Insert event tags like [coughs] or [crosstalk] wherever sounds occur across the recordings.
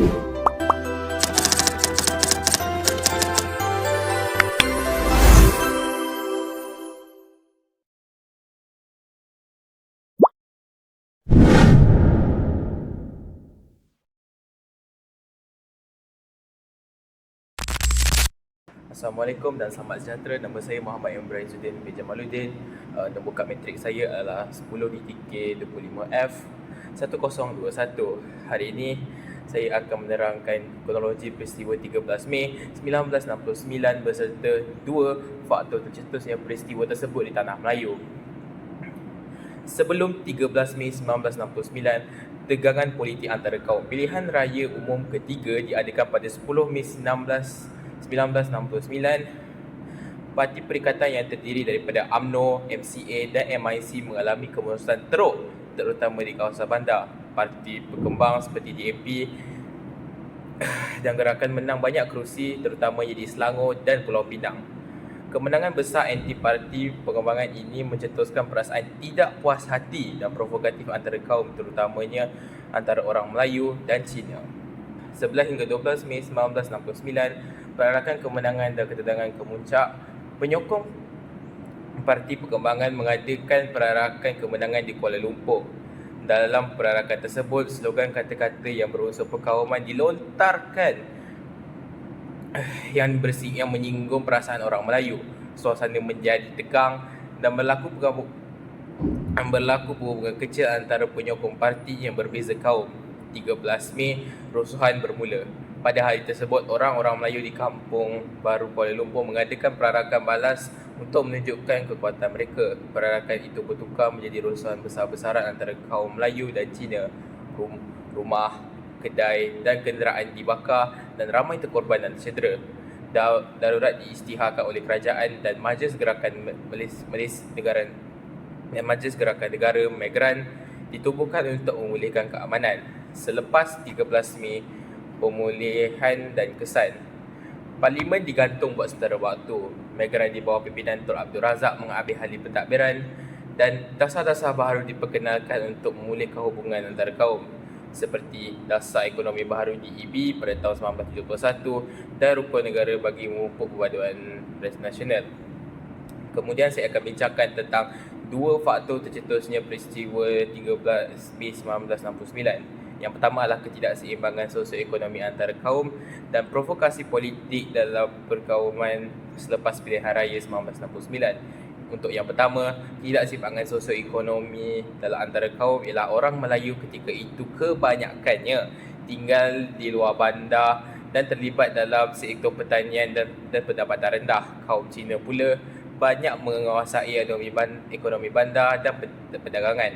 Assalamualaikum dan selamat sejahtera. Nama saya Muhammad Ibrahim Zudin bin Jamaluddin. Uh, nombor kad matrik saya adalah 10 DTK 25F 1021. Hari ini saya akan menerangkan kronologi peristiwa 13 Mei 1969 beserta dua faktor tercetusnya peristiwa tersebut di tanah Melayu. Sebelum 13 Mei 1969, tegangan politik antara kaum pilihan raya umum ketiga diadakan pada 10 Mei 19 1969, parti perikatan yang terdiri daripada AMNO, MCA dan MIC mengalami kemurusan teruk terutama di kawasan bandar. Parti berkembang seperti DAP [coughs] dan gerakan menang banyak kerusi terutamanya di Selangor dan Pulau Pinang. Kemenangan besar anti parti perkembangan ini mencetuskan perasaan tidak puas hati dan provokatif antara kaum terutamanya antara orang Melayu dan Cina. 11 hingga 12 Mei 1969, perarakan kemenangan dan ketegangan kemuncak penyokong Parti Perkembangan mengadakan perarakan kemenangan di Kuala Lumpur. Dalam perarakan tersebut, slogan kata-kata yang berunsur perkauman dilontarkan yang bersih yang menyinggung perasaan orang Melayu. Suasana menjadi tegang dan berlaku berlaku perhubungan kecil antara penyokong parti yang berbeza kaum. 13 Mei, rusuhan bermula. Pada hari tersebut, orang-orang Melayu di kampung baru Kuala Lumpur mengadakan perarakan balas untuk menunjukkan kekuatan mereka. Perarakan itu bertukar menjadi rusuhan besar-besaran antara kaum Melayu dan Cina. Rum- rumah, kedai dan kenderaan dibakar dan ramai terkorban dan cedera. Darurat diisytiharkan oleh kerajaan dan Majlis Gerakan Malis, Malis Negara dan Majlis Gerakan Negara Migran ditubuhkan untuk memulihkan keamanan. Selepas 13 Mei, pemulihan dan kesan. Parlimen digantung buat sementara waktu. Migran di bawah pimpinan Tun Abdul Razak mengambil alih pentadbiran dan dasar-dasar baru diperkenalkan untuk memulihkan hubungan antara kaum seperti dasar ekonomi baru DEB pada tahun 1971 dan rukun negara bagi memupuk perpaduan nasional. Kemudian saya akan bincangkan tentang dua faktor tercetusnya peristiwa 13 Mei 1969. Yang pertama adalah ketidakseimbangan sosioekonomi antara kaum dan provokasi politik dalam perkauman selepas pilihan raya 1969. Untuk yang pertama, ketidakseimbangan sosioekonomi dalam antara kaum ialah orang Melayu ketika itu kebanyakannya tinggal di luar bandar dan terlibat dalam sektor pertanian dan, dan pendapatan rendah. Kaum Cina pula banyak menguasai ekonomi bandar dan perdagangan.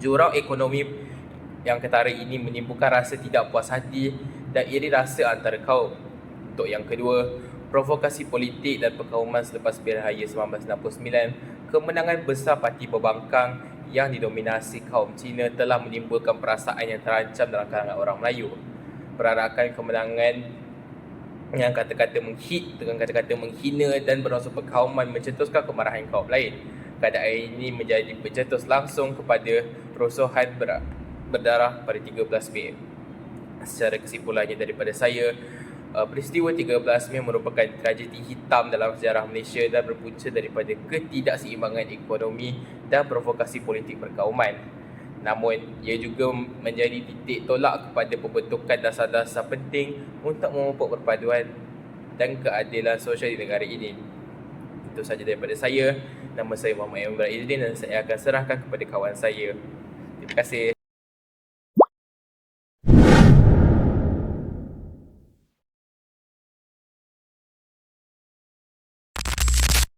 Jurang ekonomi yang ketara ini menimbulkan rasa tidak puas hati dan iri rasa antara kaum. Untuk yang kedua, provokasi politik dan perkauman selepas pilihan raya 1969, kemenangan besar parti pembangkang yang didominasi kaum Cina telah menimbulkan perasaan yang terancam dalam kalangan orang Melayu. Perarakan kemenangan yang kata-kata menghit dengan kata-kata menghina dan berunsur perkauman mencetuskan kemarahan kaum lain. Keadaan ini menjadi bercetus langsung kepada perusuhan berat berdarah pada 13 Mei. Secara kesimpulannya daripada saya, uh, peristiwa 13 Mei merupakan tragedi hitam dalam sejarah Malaysia dan berpunca daripada ketidakseimbangan ekonomi dan provokasi politik perkauman. Namun, ia juga menjadi titik tolak kepada pembentukan dasar-dasar penting untuk memupuk perpaduan dan keadilan sosial di negara ini. Itu sahaja daripada saya. Nama saya Muhammad Ibrahim Izzuddin dan saya akan serahkan kepada kawan saya. Terima kasih.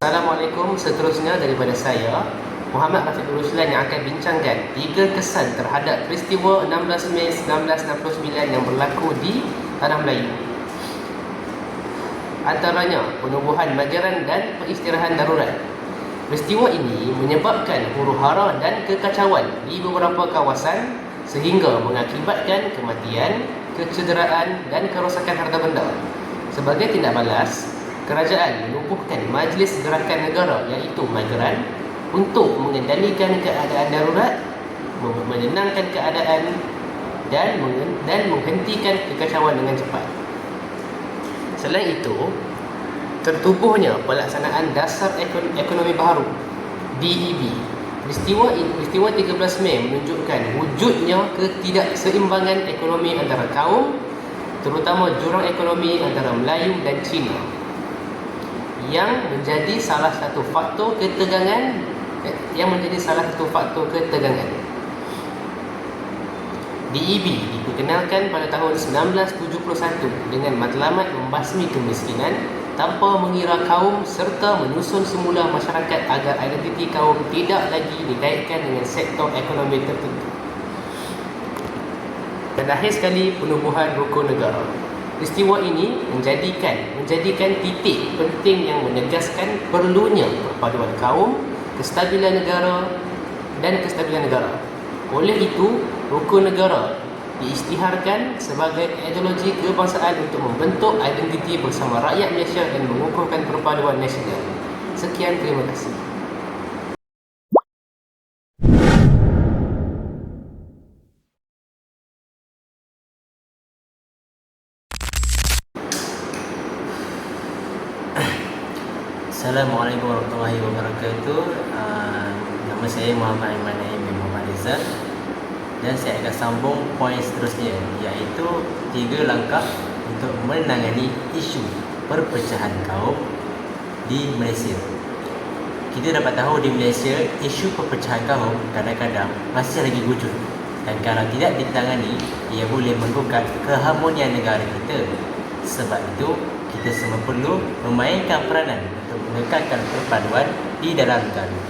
Assalamualaikum seterusnya daripada saya Muhammad Rafiq Ruslan yang akan bincangkan tiga kesan terhadap peristiwa 16 Mei 1969 yang berlaku di Tanah Melayu. Antaranya penubuhan mageran dan peristirahan darurat. Peristiwa ini menyebabkan huru hara dan kekacauan di beberapa kawasan sehingga mengakibatkan kematian, kecederaan dan kerosakan harta benda. Sebagai tindak balas kerajaan menubuhkan Majlis Gerakan Negara iaitu Mageran untuk mengendalikan keadaan darurat menenangkan keadaan dan dan menghentikan kekacauan dengan cepat. Selain itu, tertubuhnya pelaksanaan dasar ekon- ekonomi baru DEB. Peristiwa peristiwa 13 Mei menunjukkan wujudnya ketidakseimbangan ekonomi antara kaum terutama jurang ekonomi antara Melayu dan Cina yang menjadi salah satu faktor ketegangan yang menjadi salah satu faktor ketegangan. DEB diperkenalkan pada tahun 1971 dengan matlamat membasmi kemiskinan tanpa mengira kaum serta menyusun semula masyarakat agar identiti kaum tidak lagi dikaitkan dengan sektor ekonomi tertentu. Dan akhir sekali penubuhan rukun negara. Peristiwa ini menjadikan menjadikan titik penting yang menegaskan perlunya perpaduan kaum, kestabilan negara dan kestabilan negara. Oleh itu, rukun negara diisytiharkan sebagai ideologi kebangsaan untuk membentuk identiti bersama rakyat Malaysia dan mengukuhkan perpaduan nasional. Sekian, terima kasih. Assalamualaikum warahmatullahi wabarakatuh. Uh, Nama saya Muhammad Aiman bin Muhammad Rizal. Dan saya akan sambung poin seterusnya Iaitu tiga langkah untuk menangani isu perpecahan kaum di Malaysia. Kita dapat tahu di Malaysia isu perpecahan kaum kadang-kadang masih lagi wujud Dan kalau tidak ditangani ia boleh menggugat keharmonian negara kita. Sebab itu kita semua perlu memainkan peranan menekankan perpaduan di dalam negara.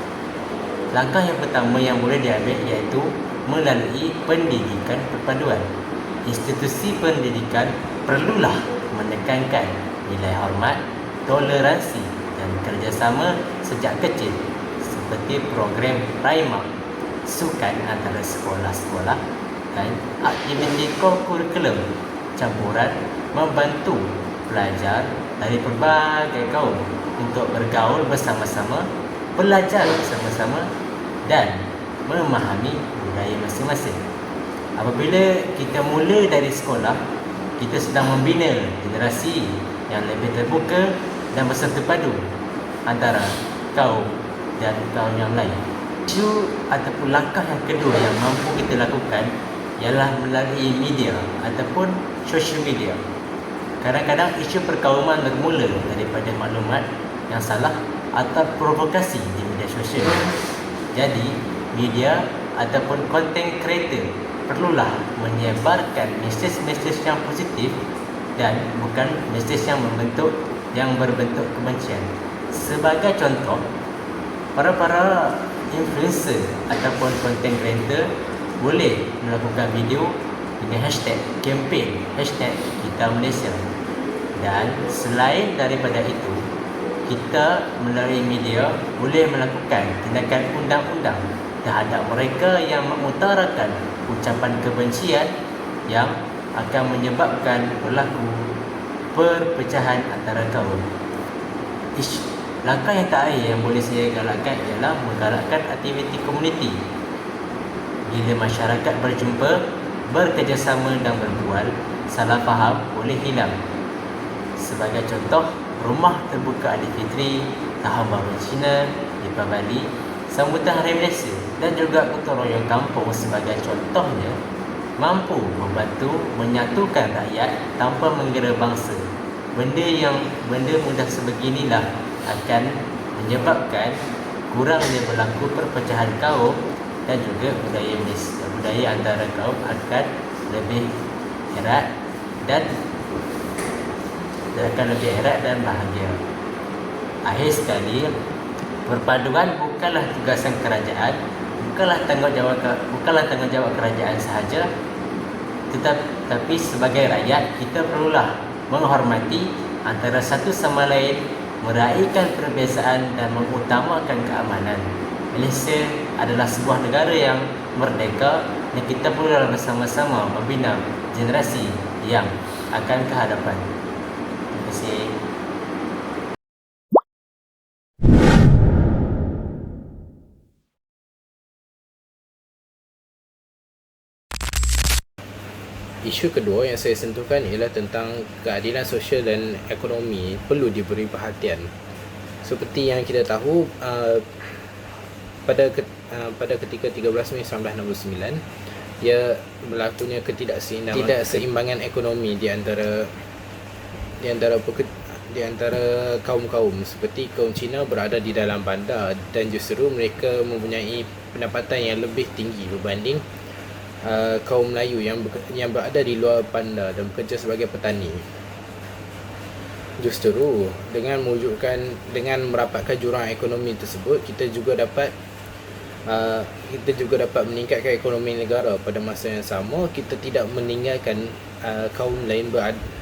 Langkah yang pertama yang boleh diambil iaitu melalui pendidikan perpaduan. Institusi pendidikan perlulah menekankan nilai hormat, toleransi dan kerjasama sejak kecil seperti program Prima, sukan antara sekolah-sekolah dan aktiviti kokurikulum campuran membantu pelajar dari pelbagai kaum untuk bergaul bersama-sama, belajar bersama-sama dan memahami budaya masing-masing. Apabila kita mula dari sekolah, kita sedang membina generasi yang lebih terbuka dan bersatu padu antara kaum dan kaum yang lain. Isu ataupun langkah yang kedua yang mampu kita lakukan ialah melalui media ataupun social media. Kadang-kadang isu perkauman bermula daripada maklumat yang salah atau provokasi di media sosial. Jadi, media ataupun content creator perlulah menyebarkan mesej-mesej yang positif dan bukan mesej yang membentuk yang berbentuk kebencian. Sebagai contoh, para-para influencer ataupun content creator boleh melakukan video dengan hashtag campaign hashtag kita Malaysia dan selain daripada itu kita melalui media boleh melakukan tindakan undang-undang terhadap mereka yang mengutarakan ucapan kebencian yang akan menyebabkan berlaku perpecahan antara kaum. Ish, langkah yang terakhir yang boleh saya galakkan ialah menggalakkan aktiviti komuniti. Bila masyarakat berjumpa, bekerjasama dan berbual, salah faham boleh hilang. Sebagai contoh, rumah terbuka Aidilfitri, Tahun Baru Cina, Deepavali, sambutan Hari Malaysia dan juga gotong royong kampung sebagai contohnya mampu membantu menyatukan rakyat tanpa mengira bangsa. Benda yang benda mudah sebeginilah akan menyebabkan kurangnya berlaku perpecahan kaum dan juga budaya budaya antara kaum akan lebih erat dan akan lebih erat dan bahagia. Akhir sekali, perpaduan bukanlah tugasan kerajaan, bukanlah tanggungjawab bukanlah tanggungjawab kerajaan sahaja, tetapi sebagai rakyat kita perlulah menghormati antara satu sama lain, meraihkan perbezaan dan mengutamakan keamanan. Malaysia adalah sebuah negara yang merdeka dan kita perlu bersama-sama membina generasi yang akan ke hadapan. Kasih. Isu kedua yang saya sentuhkan ialah tentang keadilan sosial dan ekonomi perlu diberi perhatian. Seperti yang kita tahu uh, pada ke, uh, pada ketika 13 Mei 1969 ia berlakunya ketidakseimbangan ketidakseimbangan ekonomi di antara di antara peke, di antara kaum-kaum seperti kaum Cina berada di dalam bandar dan justru mereka mempunyai pendapatan yang lebih tinggi berbanding uh, kaum Melayu yang yang berada di luar bandar dan bekerja sebagai petani. Justru dengan mewujudkan dengan merapatkan jurang ekonomi tersebut kita juga dapat uh, kita juga dapat meningkatkan ekonomi negara pada masa yang sama kita tidak meninggalkan uh, kaum lain berada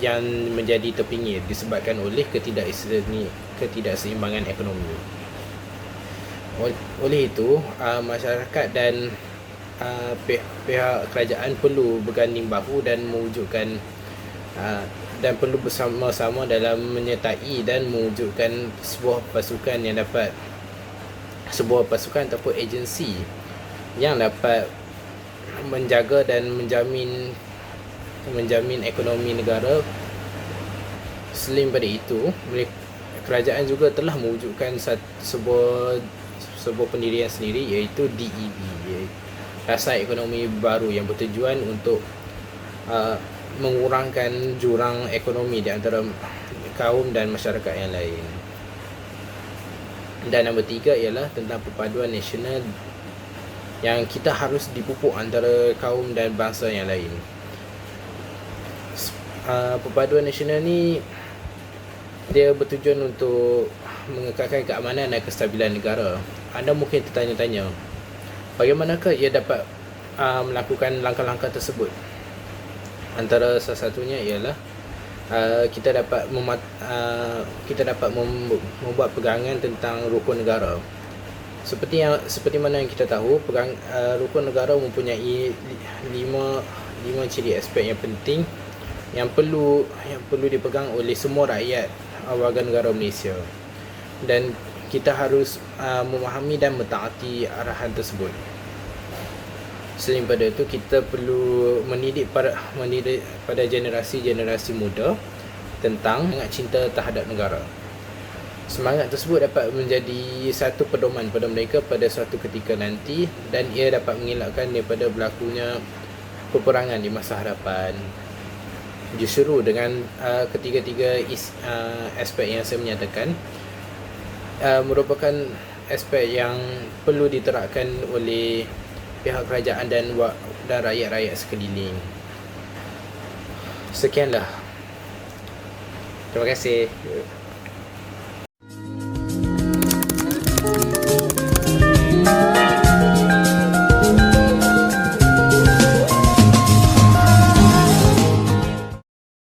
yang menjadi terpinggir disebabkan oleh ketidakseimbangan ekonomi. Oleh itu, uh, masyarakat dan uh, pihak kerajaan perlu berganding bahu dan mewujudkan uh, dan perlu bersama-sama dalam menyertai dan mewujudkan sebuah pasukan yang dapat sebuah pasukan ataupun agensi yang dapat menjaga dan menjamin menjamin ekonomi negara selain pada itu kerajaan juga telah mewujudkan sebuah sebuah pendirian sendiri iaitu DEB Rasa Ekonomi Baru yang bertujuan untuk uh, mengurangkan jurang ekonomi di antara kaum dan masyarakat yang lain. Dan nombor tiga ialah tentang perpaduan nasional yang kita harus dipupuk antara kaum dan bangsa yang lain. Uh, perpaduan nasional ni dia bertujuan untuk mengekalkan keamanan dan kestabilan negara. Anda mungkin tertanya-tanya, bagaimanakah ia dapat uh, melakukan langkah-langkah tersebut? antara salah satunya ialah uh, kita dapat memat, uh, kita dapat mem- membuat pegangan tentang rukun negara. Seperti yang seperti mana yang kita tahu, pegang uh, rukun negara mempunyai lima lima ciri aspek yang penting yang perlu yang perlu dipegang oleh semua rakyat warga negara Malaysia. Dan kita harus uh, memahami dan mentaati arahan tersebut. Selain pada itu kita perlu mendidik pada mendidik pada generasi-generasi muda tentang semangat cinta terhadap negara. Semangat tersebut dapat menjadi satu pedoman pada mereka pada suatu ketika nanti dan ia dapat mengelakkan daripada berlakunya peperangan di masa hadapan. Justru dengan uh, ketiga-tiga is, uh, aspek yang saya menyatakan uh, merupakan aspek yang perlu diterapkan oleh pihak kerajaan dan dan rakyat-rakyat sekeliling. Sekianlah. Terima kasih.